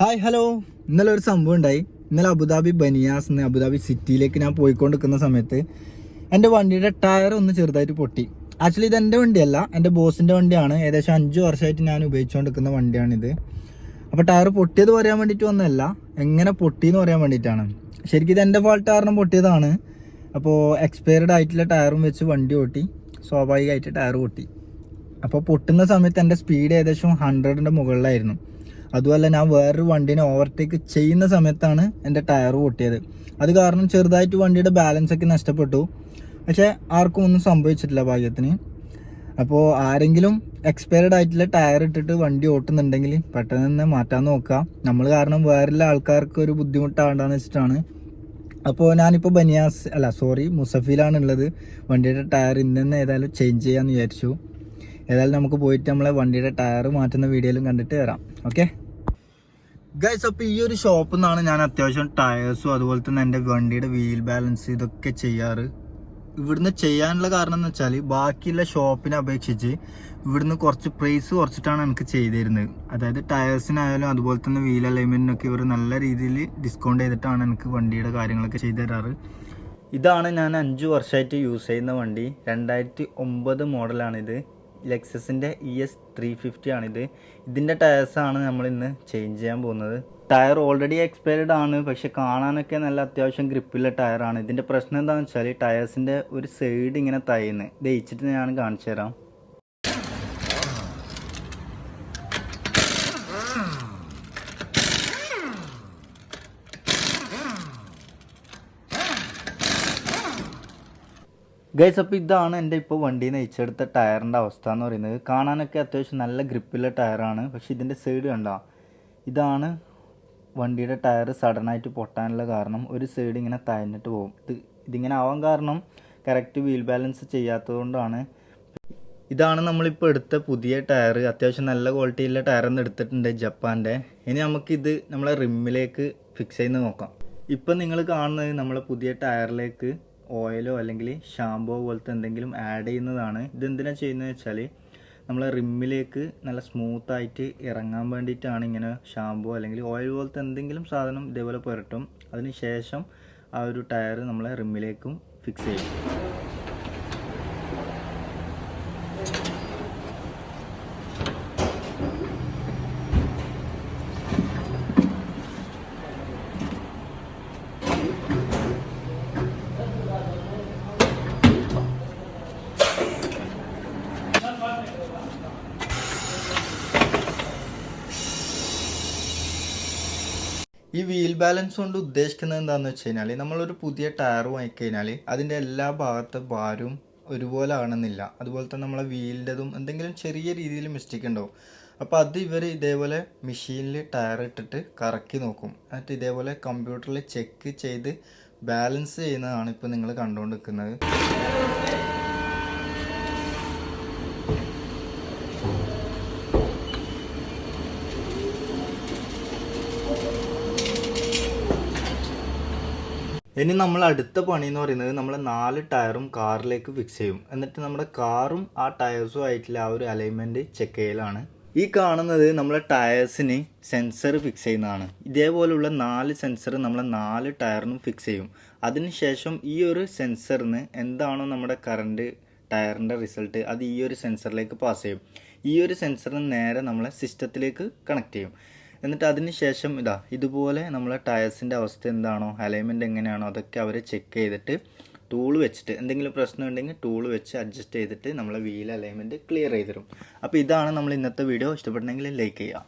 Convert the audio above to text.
Hi hello ഇന്നലെ ഒരു സംഭവം ഉണ്ടായി. ഇന്നലെ അബുദാബി ബനിയാസ് എന്ന് അബുദാബി സിറ്റിയിലേക്ക് ഞാൻ പോയിക്കൊണ്ടിരിക്കുന്ന സമയത്ത് എന്റെ വണ്ടിയുടെ ടയർ ഒന്ന് ചെറുതായിട്ട് പൊട്ടി. ആക്ച്വലി ഇത് എന്റെ വണ്ടിയല്ല. എന്റെ ബോസിന്റെ വണ്ടിയാണ്. ഏകദേശം അഞ്ച് വർഷമായിട്ട് ഞാൻ ഉപയോഗിച്ചുകൊണ്ടിരിക്കുന്ന വണ്ടിയാണിത്. അപ്പോൾ ടയർ പൊട്ടിയത് പറയാൻ വേണ്ടിയിട്ട് വന്നതല്ല. എങ്ങനെ പൊട്ടിയെന്ന് പറയാൻ വേണ്ടിയിട്ടാണ്. ശരിക്കും ഇത് എന്റെ ഫാൾട്ട് കാരണം പൊട്ടിയതാണ്. അപ്പോൾ എക്സ്പയർഡ് ആയിട്ടുള്ള ടയറും വെച്ച് വണ്ടി ഓട്ടി. സ്വാഭാവികമായിട്ട് ടയർ പൊട്ടി. അപ്പോൾ പൊട്ടുന്ന സമയത്ത് എന്റെ സ്പീഡ് ഏകദേശം ഹൺഡ്രഡിന്റെ മുകളിലായിരുന്നു. അതുമല്ല ഞാൻ വേറൊരു വണ്ടീനെ ഓവർടേക്ക് ചെയ്യുന്ന സമയത്താണ് എന്റെ ടയർ പൊട്ടിയത്. അത് കാരണം ചെറുതായിട്ട് വണ്ടിയുടെ ബാലൻസ് ഒക്കെ നഷ്ടപ്പെട്ടു. പക്ഷേ ആർക്കും ഒന്നും സംഭവിച്ചിട്ടില്ല ഭാഗ്യത്തിന്. അപ്പോൾ ആരെങ്കിലും എക്സ്പയർഡ് ആയിട്ടുള്ള ടയർ ഇട്ടിട്ട് വണ്ടി ഓട്ടുന്നുണ്ടെങ്കിൽ പെട്ടെന്ന് തന്നെ മാറ്റാൻ നോക്കുക. നമ്മൾ കാരണം വേറെ ആൾക്കാർക്ക് ഒരു ബുദ്ധിമുട്ടാണ്ടെന്ന് വെച്ചിട്ടാണ്. അപ്പോൾ ഞാനിപ്പോൾ ബനിയാസ് അല്ല സോറി മുസഫിലാണ് ഉള്ളത്. വണ്ടിയുടെ ടയർ ഇന്ന് തന്നെ ഏതായാലും ചേഞ്ച് ചെയ്യാമെന്ന് വിചാരിച്ചു. ഏതായാലും നമുക്ക് പോയിട്ട് നമ്മളെ വണ്ടിയുടെ ടയർ മാറ്റുന്ന വീഡിയോയിലും കണ്ടിട്ട് വരാം. ഓക്കെ ഗൈസ് അപ്പോൾ ഈ ഒരു ഷോപ്പിൽ നിന്നാണ് ഞാൻ അത്യാവശ്യം ടയേഴ്സും അതുപോലെ തന്നെ എന്റെ വണ്ടിയുടെ വീൽ ബാലൻസ് ഇതൊക്കെ ചെയ്യാറ്. ഇവിടുന്ന് ചെയ്യാനുള്ള കാരണം എന്ന് വെച്ചാൽ ബാക്കിയുള്ള ഷോപ്പിനെ അപേക്ഷിച്ച് ഇവിടുന്ന് കുറച്ച് പ്രൈസ് കുറച്ചിട്ടാണ് എനിക്ക് ചെയ്തിരുന്നത്. അതായത് ടയേഴ്സിനായാലും അതുപോലെ തന്നെ വീൽ അലൈൻമെന്റിനൊക്കെ ഇവർ നല്ല രീതിയിൽ ഡിസ്കൗണ്ട് ചെയ്തിട്ടാണ് എനിക്ക് വണ്ടിയുടെ കാര്യങ്ങളൊക്കെ ചെയ്തു തരാറ്. ഇതാണ് ഞാൻ അഞ്ച് വർഷമായിട്ട് യൂസ് ചെയ്യുന്ന വണ്ടി. രണ്ടായിരത്തി ഒമ്പത് മോഡലാണിത് ലെക്സസിന്റെ ഇ എസ് ത്രീ ഫിഫ്റ്റി ആണിത്. ഇതിന്റെ ടയേഴ്സാണ് നമ്മൾ ഇന്ന് ചേഞ്ച് ചെയ്യാൻ പോകുന്നത്. ടയർ ഓൾറെഡി എക്സ്പയർഡ് ആണ് പക്ഷെ കാണാനൊക്കെ നല്ല അത്യാവശ്യം ഗ്രിപ്പുള്ള ടയറാണ് ഇതിന്റെ പ്രശ്നം എന്താണെന്ന് വെച്ചാൽ ടയേഴ്സിന്റെ ഒരു സൈഡ് ഇങ്ങനെ തയ്യുന്നത് ദയിച്ചിട്ട് ഞാൻ കാണിച്ചു തരാം ഗൈസ് അപ്പോൾ ഇതാണ് എന്റെ ഇപ്പോൾ വണ്ടിയിൽ നിന്ന് അയച്ചെടുത്ത ടയറിന്റെ അവസ്ഥ എന്ന് പറയുന്നത്. കാണാനൊക്കെ അത്യാവശ്യം നല്ല ഗ്രിപ്പുള്ള ടയറാണ്. പക്ഷെ ഇതിന്റെ സൈഡ് കണ്ട? ഇതാണ് വണ്ടിയുടെ ടയർ സഡനായിട്ട് പൊട്ടാനുള്ള കാരണം. ഒരു സൈഡ് ഇങ്ങനെ തയഞ്ഞിട്ട് പോകും. ഇത് ഇതിങ്ങനെ ആവാൻ കാരണം കറക്റ്റ് വീൽ ബാലൻസ് ചെയ്യാത്തതുകൊണ്ടാണ് ഇതാണ് നമ്മളിപ്പോൾ എടുത്ത പുതിയ ടയർ അത്യാവശ്യം നല്ല ക്വാളിറ്റിയിലെ ടയർ ഒന്ന് എടുത്തിട്ടുണ്ട് ജപ്പാന്റെ. ഇനി നമുക്കിത് നമ്മളെ റിമ്മിലേക്ക് ഫിക്സ് ചെയ്ത് നോക്കാം. ഇപ്പം നിങ്ങൾ കാണുന്നത് നമ്മളെ പുതിയ ടയറിലേക്ക് ഓയിലോ അല്ലെങ്കിൽ ഷാമ്പോ പോലത്തെ എന്തെങ്കിലും ആഡ് ചെയ്യുന്നതാണ്. ഇതെന്തിനാണ് ചെയ്യുന്നത് വെച്ചാൽ നമ്മൾ റിമ്മിലേക്ക് നല്ല സ്മൂത്തായിട്ട് ഇറങ്ങാൻ വേണ്ടിയിട്ടാണ് ഇങ്ങനെ ഷാമ്പോ അല്ലെങ്കിൽ ഓയിൽ പോലത്തെ എന്തെങ്കിലും സാധനം ഇതേപോലെ പുരട്ടും. അതിന് ശേഷം ആ ഒരു ടയർ നമ്മളെ റിമ്മിലേക്കും ഫിക്സ് ചെയ്യും. ഈ വീൽ ബാലൻസ് കൊണ്ട് ഉദ്ദേശിക്കുന്നത് എന്താണെന്ന് വെച്ച് കഴിഞ്ഞാൽ നമ്മളൊരു പുതിയ ടയർ വാങ്ങിക്കഴിഞ്ഞാൽ അതിന്റെ എല്ലാ ഭാഗത്തെ ഭാരവും ഒരുപോലെ ആണെന്നില്ല അതുപോലെ തന്നെ നമ്മളെ വീലിന്റെതും എന്തെങ്കിലും ചെറിയ രീതിയിൽ മിസ്റ്റേക്ക് ഉണ്ടാവും. അപ്പോൾ അത് ഇവർ ഇതേപോലെ മെഷീനിൽ ടയർ ഇട്ടിട്ട് കറക്കി നോക്കും. എന്നിട്ട് ഇതേപോലെ കമ്പ്യൂട്ടറിൽ ചെക്ക് ചെയ്ത് ബാലൻസ് ചെയ്യുന്നതാണ് ഇപ്പോൾ നിങ്ങൾ കണ്ടുകൊണ്ടിരിക്കുന്നത് ഇനി നമ്മൾ അടുത്ത പണി എന്ന് പറയുന്നത് നമ്മൾ നാല് ടയറും കാറിലേക്ക് ഫിക്സ് ചെയ്യും. എന്നിട്ട് നമ്മുടെ കാറും ആ ടയേഴ്സും ആയിട്ടുള്ള ആ ഒരു അലൈൻമെന്റ് ചെക്ക് ചെയ്യലാണ്. ഈ കാണുന്നത് നമ്മളെ ടയേഴ്സിന് സെൻസർ ഫിക്സ് ചെയ്യുന്നതാണ്. ഇതേപോലുള്ള നാല് സെൻസർ നമ്മളെ നാല് ടയറിനും ഫിക്സ് ചെയ്യും. അതിനുശേഷം ഈ ഒരു സെൻസറിന് എന്താണോ നമ്മുടെ കറണ്ട് ടയറിന്റെ റിസൾട്ട് അത് ഈ ഒരു സെൻസറിലേക്ക് പാസ് ചെയ്യും. ഈ ഒരു സെൻസറിന് നേരെ നമ്മളെ സിസ്റ്റത്തിലേക്ക് കണക്ട് ചെയ്യും. എന്നിട്ട് അതിന് ശേഷം ഇതാ ഇതുപോലെ നമ്മളെ ടയർസിന്റെ അവസ്ഥ എന്താണോ അലൈൻമെന്റ് എങ്ങനെയാണോ അതൊക്കെ അവർ ചെക്ക് ചെയ്തിട്ട് ടൂൾ വെച്ചിട്ട് എന്തെങ്കിലും പ്രശ്നം ഉണ്ടെങ്കിൽ ടൂൾ വെച്ച് അഡ്ജസ്റ്റ് ചെയ്തിട്ട് നമ്മളെ വീൽ അലൈൻമെന്റ് ക്ലിയർ ചെയ്ത് തരും അപ്പോൾ ഇതാണ് നമ്മൾ ഇന്നത്തെ വീഡിയോ ഇഷ്ടപ്പെട്ടെങ്കിൽ ലൈക്ക് ചെയ്യുക.